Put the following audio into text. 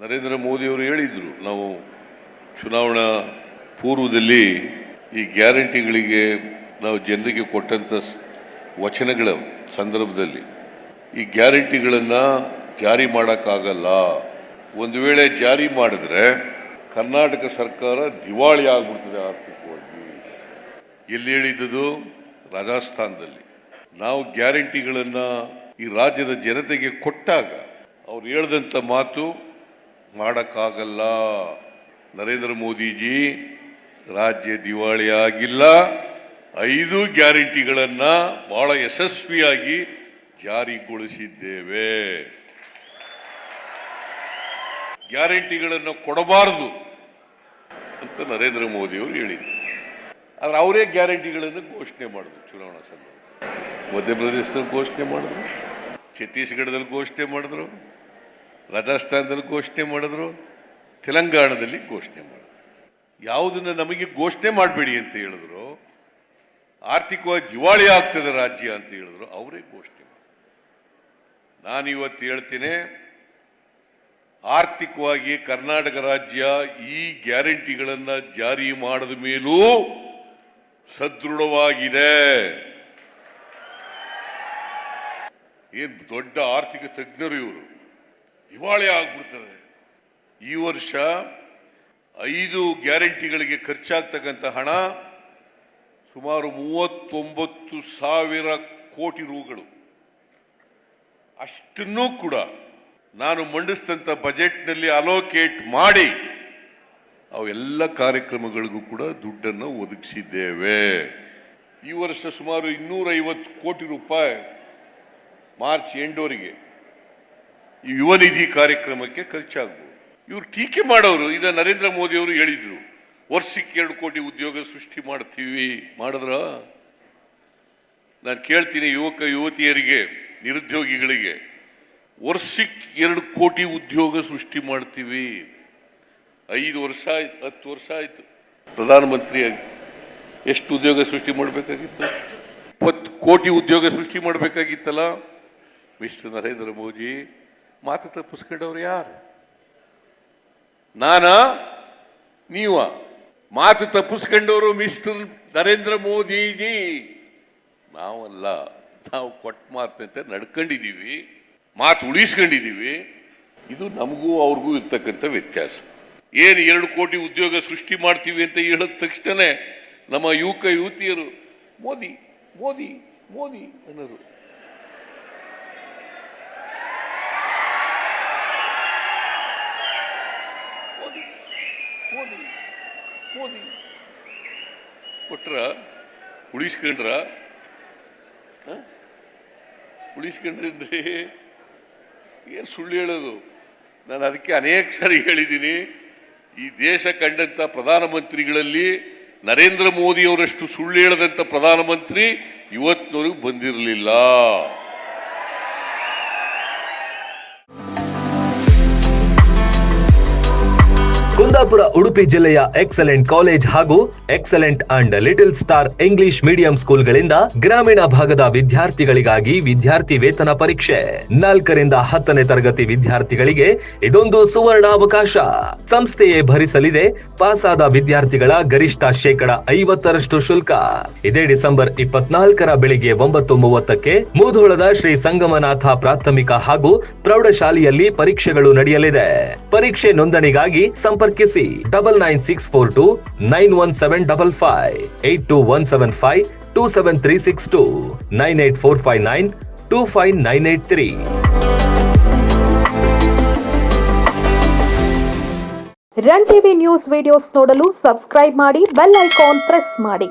ನರೇಂದ್ರ ಮೋದಿಯವರು ಹೇಳಿದರು, ನಾವು ಚುನಾವಣಾ ಪೂರ್ವದಲ್ಲಿ ಈ ಗ್ಯಾರಂಟಿಗಳಿಗೆ ನಾವು ಜನರಿಗೆ ಕೊಟ್ಟಂಥ ಸ್- ವಚನಗಳ ಸಂದರ್ಭದಲ್ಲಿ ಈ ಗ್ಯಾರಂಟಿಗಳನ್ನು ಜಾರಿ ಮಾಡೋಕ್ಕಾಗಲ್ಲ. ಒಂದು ವೇಳೆ ಜಾರಿ ಮಾಡಿದ್ರೆ ಕರ್ನಾಟಕ ಸರ್ಕಾರ ದಿವಾಳಿ ಆಗ್ಬಿಡ್ತದೆ ಆರ್ಥಿಕವಾಗಿ. ಎಲ್ಲಿ ಹೇಳಿದ್ದು ರಾಜಸ್ಥಾನದಲ್ಲಿ. ನಾವು ಗ್ಯಾರಂಟಿಗಳನ್ನು ಈ ರಾಜ್ಯದ ಜನತೆಗೆ ಕೊಟ್ಟಾಗ ಅವ್ರು ಹೇಳ್ದಂಥ ಮಾತು ಮಾಡೋಕ್ಕಾಗಲ್ಲ. ನರೇಂದ್ರ ಮೋದಿಜಿ, ರಾಜ್ಯ ದಿವಾಳಿ ಆಗಿಲ್ಲ ಐದು ಗ್ಯಾರಂಟಿಗಳನ್ನು ಬಹಳ ಯಶಸ್ವಿಯಾಗಿ ಜಾರಿಗೊಳಿಸಿದ್ದೇವೆ. ಗ್ಯಾರಂಟಿಗಳನ್ನು ಕೊಡಬಾರದು ಅಂತ ನರೇಂದ್ರ ಮೋದಿಯವರು ಹೇಳಿದರು. ಆದರೆ ಅವರೇ ಗ್ಯಾರಂಟಿಗಳನ್ನು ಘೋಷಣೆ ಮಾಡಿದ್ರು ಚುನಾವಣಾ ಸಂದರ್ಭ ಮಧ್ಯಪ್ರದೇಶದಲ್ಲಿ ಘೋಷಣೆ ಮಾಡಿದ್ರು, ಛತ್ತೀಸ್ಗಢದಲ್ಲಿ ಘೋಷಣೆ ಮಾಡಿದ್ರು. ರಾಜಸ್ಥಾನದಲ್ಲಿ ಘೋಷಣೆ ಮಾಡಿದ್ರು, ತೆಲಂಗಾಣದಲ್ಲಿ ಘೋಷಣೆ ಮಾಡಿದ್ರು. ಯಾವುದನ್ನು ನಮಗೆ ಘೋಷಣೆ ಮಾಡಬೇಡಿ ಅಂತ ಹೇಳಿದ್ರು, ಆರ್ಥಿಕವಾಗಿ ದಿವಾಳಿ ಆಗ್ತದೆ ರಾಜ್ಯ ಅಂತ ಹೇಳಿದ್ರು, ಅವರೇ ಘೋಷಣೆ ನಾನು ಇವತ್ತು ಹೇಳ್ತೀನಿ, ಆರ್ಥಿಕವಾಗಿ ಕರ್ನಾಟಕ ರಾಜ್ಯ ಈ ಗ್ಯಾರಂಟಿಗಳನ್ನು ಜಾರಿ ಮಾಡಿದ ಮೇಲೂ ಸದೃಢವಾಗಿದೆ. ಏನು ದೊಡ್ಡ ಆರ್ಥಿಕ ತಜ್ಞರು ಇವರು. ದಿವಾಳಿ ಆಗ್ಬಿಡ್ತದೆ. ಈ ವರ್ಷ ಐದು ಗ್ಯಾರಂಟಿಗಳಿಗೆ ಖರ್ಚಾಗ್ತಕ್ಕಂಥ ಹಣ, ಸುಮಾರು ಮೂವತ್ತೊಂಬತ್ತು ಸಾವಿರ ಕೋಟಿ ರೂಗಳು. ಅಷ್ಟನ್ನೂ ಕೂಡ ನಾನು ಮಂಡಿಸಿದಂಥ ಬಜೆಟ್ನಲ್ಲಿ ಅಲೋಕೇಟ್ ಮಾಡಿ ಅವೆಲ್ಲ ಕಾರ್ಯಕ್ರಮಗಳಿಗೂ ಕೂಡ ದುಡ್ಡನ್ನು ಒದಗಿಸಿದ್ದೇವೆ. ಈ ವರ್ಷ ಸುಮಾರು ಇನ್ನೂರೈವತ್ತು ಕೋಟಿ ರೂಪಾಯಿ ಮಾರ್ಚ್ ಎಂಡೋರಿಗೆ ಯುವ ನಿಧಿ ಕಾರ್ಯಕ್ರಮಕ್ಕೆ ಖರ್ಚಾಗ್ಬೋದು. ಇವರು ಟೀಕೆ ಮಾಡೋರು ಇದ ನರೇಂದ್ರ ಮೋದಿ ಅವರು ಹೇಳಿದ್ರು, ವರ್ಷಕ್ಕೆ ಎರಡು ಕೋಟಿ ಉದ್ಯೋಗ ಸೃಷ್ಟಿ ಮಾಡ್ತೀವಿ. ಮಾಡಿದ್ರ? ನಾನು ಕೇಳ್ತೀನಿ ಯುವಕ ಯುವತಿಯರಿಗೆ, ನಿರುದ್ಯೋಗಿಗಳಿಗೆ, ವರ್ಷಕ್ಕೆ ಎರಡು ಕೋಟಿ ಉದ್ಯೋಗ ಸೃಷ್ಟಿ ಮಾಡ್ತೀವಿ. ಐದು ವರ್ಷ ಆಯ್ತು, ಹತ್ತು ವರ್ಷ ಆಯ್ತು. ಪ್ರಧಾನಮಂತ್ರಿಯಾಗಿ ಎಷ್ಟು ಉದ್ಯೋಗ ಸೃಷ್ಟಿ ಮಾಡಬೇಕಾಗಿತ್ತು? ಇಪ್ಪತ್ತು ಕೋಟಿ ಉದ್ಯೋಗ ಸೃಷ್ಟಿ ಮಾಡಬೇಕಾಗಿತ್ತಲ್ಲ? ಮಿಸ್ಟರ್ ನರೇಂದ್ರ ಮೋದಿ ಮಾತು ತಪ್ಪಿಸ್ಕೊಂಡವ್ರು ಯಾರು? ನಾನ? ನೀವ? ಮಾತು ತಪ್ಪಿಸ್ಕೊಂಡವರು ಮಿಸ್ಟರ್ ನರೇಂದ್ರ ಮೋದಿಜಿ. ನಾವಲ್ಲ, ನಾವು ಕೊಟ್ಟ ಮಾತಂತೆ ನಡ್ಕೊಂಡಿದ್ದೀವಿ ಮಾತು ಉಳಿಸ್ಕೊಂಡಿದ್ದೀವಿ ಇದು ನಮಗೂ ಅವ್ರಿಗೂ ಇರ್ತಕ್ಕಂಥ ವ್ಯತ್ಯಾಸ. ಏನು ಎರಡು ಕೋಟಿ ಉದ್ಯೋಗ ಸೃಷ್ಟಿ ಮಾಡ್ತೀವಿ ಅಂತ ಹೇಳಿದ ತಕ್ಷಣ ನಮ್ಮ ಯುವಕ ಯುವತಿಯರು, ಮೋದಿ ಮೋದಿ ಮೋದಿ ಅನ್ನೋರು ಮೋದಿ ಮೋದಿ ಮೋದಿ ಕೊಟ್ರ, ಉಳಿಸ್ಕೊಂಡ್ರ ಉಳಿಸ್ಕೊಂಡ್ರಿ ಏನು ಸುಳ್ಳು ಹೇಳೋದು? ನಾನು ಅದಕ್ಕೆ ಅನೇಕ ಸಾರಿ ಹೇಳಿದ್ದೀನಿ. ಈ ದೇಶ ಕಂಡಂತ ಪ್ರಧಾನಮಂತ್ರಿಗಳಲ್ಲಿ ನರೇಂದ್ರ ಮೋದಿಯವರಷ್ಟು ಸುಳ್ಳು ಹೇಳದಂತ ಪ್ರಧಾನಮಂತ್ರಿ ಇವತ್ತಿನವರೆಗೂ ಬಂದಿರಲಿಲ್ಲ. ಕುಂದಾಪುರ, ಉಡುಪಿ ಜಿಲ್ಲೆಯ ಎಕ್ಸಲೆಂಟ್ ಕಾಲೇಜ್ ಹಾಗೂ excellent and little star English medium ಸ್ಕೂಲ್ಗಳಿಂದ ಗ್ರಾಮೀಣ ಭಾಗದ ವಿದ್ಯಾರ್ಥಿಗಳಿಗಾಗಿ ವಿದ್ಯಾರ್ಥಿ ವೇತನ ಪರೀಕ್ಷೆ. ನಾಲ್ಕರಿಂದ ಹತ್ತನೇ ತರಗತಿ ವಿದ್ಯಾರ್ಥಿಗಳಿಗೆ ಇದೊಂದು ಸುವರ್ಣಾವಕಾಶ. ಸಂಸ್ಥೆಯೇ ಭರಿಸಲಿದೆ, ಪಾಸಾದ ವಿದ್ಯಾರ್ಥಿಗಳ ಗರಿಷ್ಠ ಶೇಕಡ ಐವತ್ತರಷ್ಟು ಶುಲ್ಕ. ಇದೇ ಡಿಸೆಂಬರ್ ಇಪ್ಪತ್ನಾಲ್ಕರ ಬೆಳಿಗ್ಗೆ ಒಂಬತ್ತು ಮೂವತ್ತಕ್ಕೆ ಮೂಧೋಳದ ಶ್ರೀ ಸಂಗಮನಾಥ ಪ್ರಾಥಮಿಕ ಹಾಗೂ ಪ್ರೌಢಶಾಲೆಯಲ್ಲಿ ಪರೀಕ್ಷೆಗಳು ನಡೆಯಲಿದೆ. ಪರೀಕ್ಷೆ ನೋಂದಣಿಗಾಗಿ ಸಂಪರ್ಕಿಸಿ double nine six four two nine one seven double five eight two one seven five two seven three six two nine eight four five nine two five nine eight three. Run TV news videos ನೋಡಲು subscribe ಮಾಡಿ bell icon press ಮಾಡಿ.